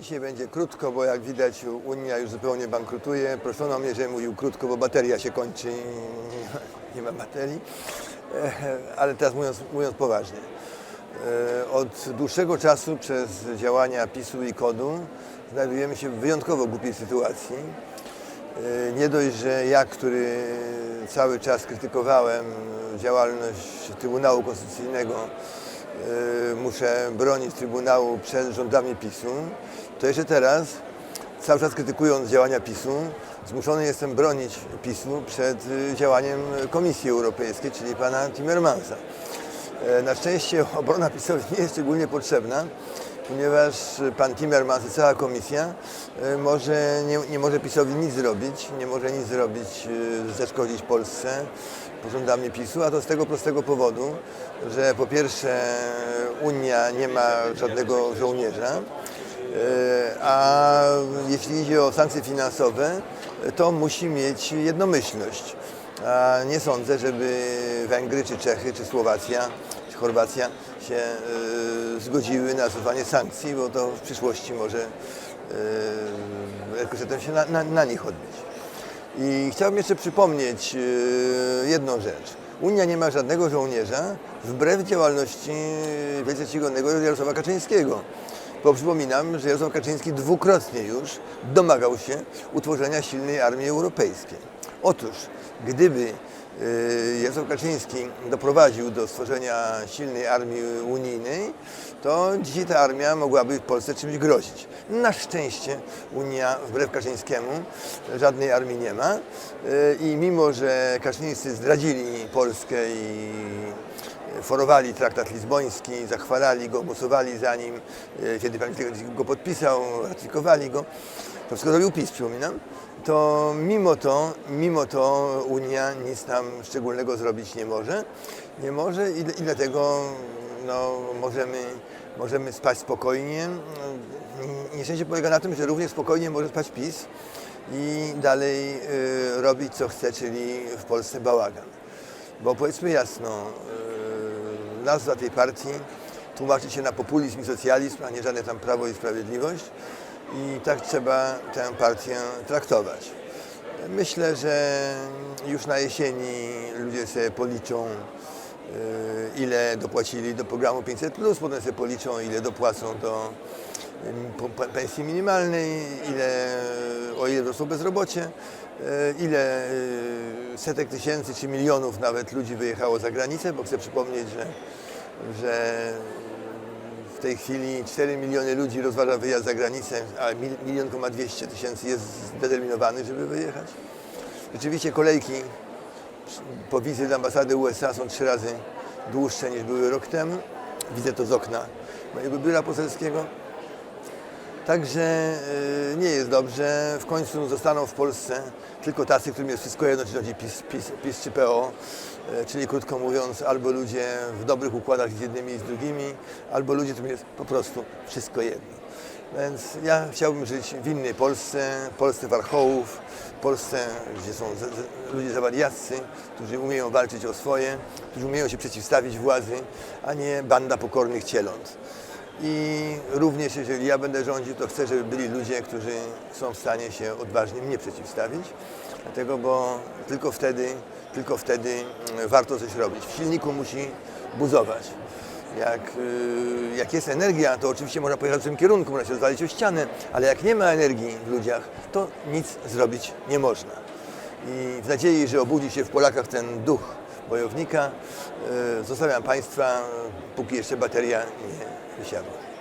Dzisiaj będzie krótko, bo jak widać Unia już zupełnie bankrutuje. Proszono mnie, żebym mówił krótko, bo bateria się kończy i nie ma baterii. E, Ale teraz mówiąc, mówiąc poważnie. E, Od dłuższego czasu przez działania PiSu i KODU znajdujemy się w wyjątkowo głupiej sytuacji. E, Nie dość, że ja, który cały czas krytykowałem działalność Trybunału Konstytucyjnego, muszę bronić Trybunału przed rządami PiSu, to jeszcze teraz, cały czas krytykując działania PiSu, zmuszony jestem bronić PiSu przed e, działaniem Komisji Europejskiej, czyli pana Timmermansa. E, Na szczęście obrona PiSowi nie jest szczególnie potrzebna, ponieważ pan Timmermans i cała komisja e, może, nie, nie może PiSowi nic zrobić, nie może nic zrobić, e, zaszkodzić Polsce pod rządami PiSu, a to z tego prostego powodu, że po pierwsze Unia nie ma żadnego żołnierza, a jeśli idzie o sankcje finansowe, to musi mieć jednomyślność. A nie sądzę, żeby Węgry, czy Czechy, czy Słowacja, czy Chorwacja się e, zgodziły na stosowanie sankcji, bo to w przyszłości może e, rekosztem się na, na, na nich odbić. I chciałbym jeszcze przypomnieć e, jedną rzecz. Unia nie ma żadnego żołnierza wbrew działalności wielce czcigodnego Jarosława Kaczyńskiego. Bo przypominam, że Jarosław Kaczyński dwukrotnie już domagał się utworzenia silnej armii europejskiej. Otóż, gdyby y, Jarosław Kaczyński doprowadził do stworzenia silnej armii unijnej, to dzisiaj ta armia mogłaby Polsce czymś grozić. Na szczęście Unia, wbrew Kaczyńskiemu, żadnej armii nie ma y, i mimo, że Kaczyńscy zdradzili Polskę i forowali traktat lizboński, zachwalali go, głosowali za nim, e, kiedy pan go podpisał, ratyfikowali go, to wszystko robił PiS, przypominam, to mimo to, mimo to Unia nic tam szczególnego zrobić nie może. Nie może i, i dlatego no, możemy, możemy spać spokojnie. Nieszczęście polega na tym, że równie spokojnie może spać PiS i dalej y, robić co chce, czyli w Polsce bałagan. Bo powiedzmy jasno, yy, nazwa tej partii tłumaczy się na populizm i socjalizm, a nie żadne tam Prawo i Sprawiedliwość. I tak trzeba tę partię traktować. Myślę, że już na jesieni ludzie sobie policzą, yy, ile dopłacili do programu 500, potem sobie policzą, ile dopłacą do pe- pensji minimalnej, ile wzrosło bezrobocie, yy, ile yy, setek tysięcy czy milionów nawet ludzi wyjechało za granicę, bo chcę przypomnieć, że, że w tej chwili 4 miliony ludzi rozważa wyjazd za granicę, a mil- milion koma 200 tysięcy jest zdeterminowany, żeby wyjechać. Rzeczywiście kolejki po wizy do ambasady USA są trzy razy dłuższe niż były rok temu. Widzę to z okna mojego biura poselskiego. Także y, nie jest dobrze. W końcu zostaną w Polsce tylko tacy, którym jest wszystko jedno, czy chodzi PiS, PiS, PiS czy PO. y, Czyli krótko mówiąc, albo ludzie w dobrych układach z jednymi i z drugimi, albo ludzie, którym jest po prostu wszystko jedno. Więc ja chciałbym żyć w innej Polsce, Polsce warchołów, Polsce, gdzie są ludzie zawadiaccy, którzy umieją walczyć o swoje, którzy umieją się przeciwstawić władzy, a nie banda pokornych cieląt. I również jeżeli ja będę rządził, to chcę, żeby byli ludzie, którzy są w stanie się odważnie mnie przeciwstawić. Dlatego, bo tylko wtedy, tylko wtedy mm, warto coś robić. W silniku musi buzować. Jak, y, jak jest energia, to oczywiście można pojechać w tym kierunku, można się rozwalić o ścianę, ale jak nie ma energii w ludziach, to nic zrobić nie można. I w nadziei, że obudzi się w Polakach ten duch bojownika, y, zostawiam Państwa, póki jeszcze bateria nie wysiadła.